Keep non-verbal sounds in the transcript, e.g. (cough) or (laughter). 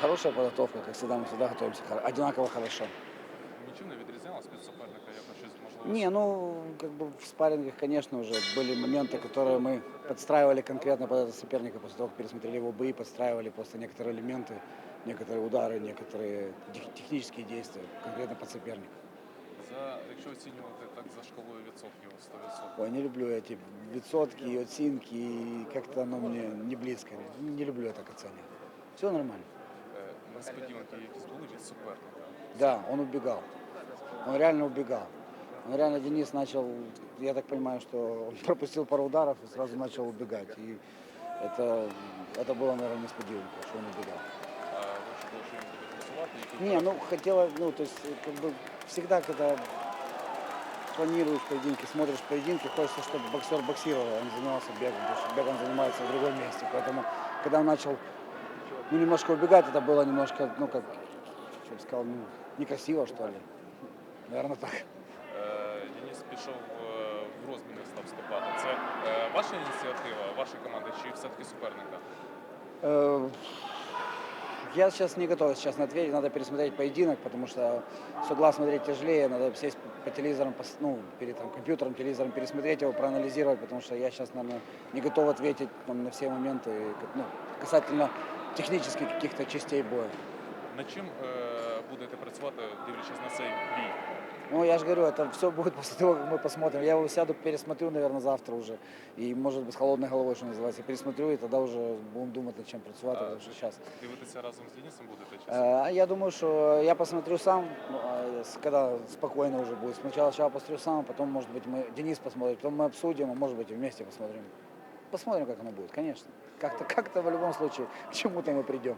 Хорошая подготовка, как всегда, мы всегда готовимся хор- одинаково хорошо. Нічим не відрізнялось від суперника, якось щось можливо. Не, ну, как бы в спаррингах, конечно, уже были моменты, которые мы подстраивали конкретно под этого соперника, после того, как пересмотрели его бои, подстраивали просто некоторые элементы, некоторые удары, некоторые тех- технические действия, конкретно под соперника. За якщо оцінювати так за шкалою відсотків 100%. Ой, не люблю эти відсотки, и оценки, и как-то оно мне не близко. Не люблю я так оценивать. Все нормально. Е, Несподіванки якісь були від суперника. Да, он убегал. Он реально убегал. Он реально, Денис начал, я так понимаю, что он (laughs) пропустил пару ударов и сразу начал убегать. И это, это было, наверное, несподиванка, что он убегал. А ви очікували, що він буде працювати? Які Не, ну хотела, ну то есть как бы всегда, когда планируешь поединки, смотришь поединки, хочется, чтобы боксер боксировал, а не занимался бегом, потому что бегом занимается в другом месте. Поэтому, когда он начал ну, немножко убегать, это было немножко, ну как, я бы сказал, ну, некрасиво, что ли. Наверное, так. Е, Деніс пішов е, в розміни, став вступати. Це е, ваша ініціатива, вашої команди чи все-таки суперника? Э, Я сейчас не готов сейчас на ответить, надо пересмотреть поединок, потому что с угла смотреть тяжелее, надо сесть по телевизорам, пос- ну, перед там, компьютером, телевизором, пересмотреть его, проанализировать, потому что я сейчас, наверное, не готов ответить там, на все моменты как- ну, касательно технических каких-то частей боя. Над чим е, будете працювати, дивлячись на цей бій? Ну, я же говорю, это все будет (laughs) после того, как мы посмотрим. Я его сяду, пересмотрю, наверное, завтра уже. И, может быть, с холодной головой, что называется, пересмотрю, и тогда уже будем думать, над чем працювати, А, потому что сейчас Дивитися разом з Денісом будете? Чи Э, Я думаю, что я посмотрю сам, ну, а когда спокойно уже будет. Сначала сначала посмотрю сам, потом, может быть, мы Денис посмотрит, потом мы обсудим, а может быть, и вместе посмотрим. Посмотрим, как оно будет, конечно. Как-то как в любом случае к чему-то мы придем.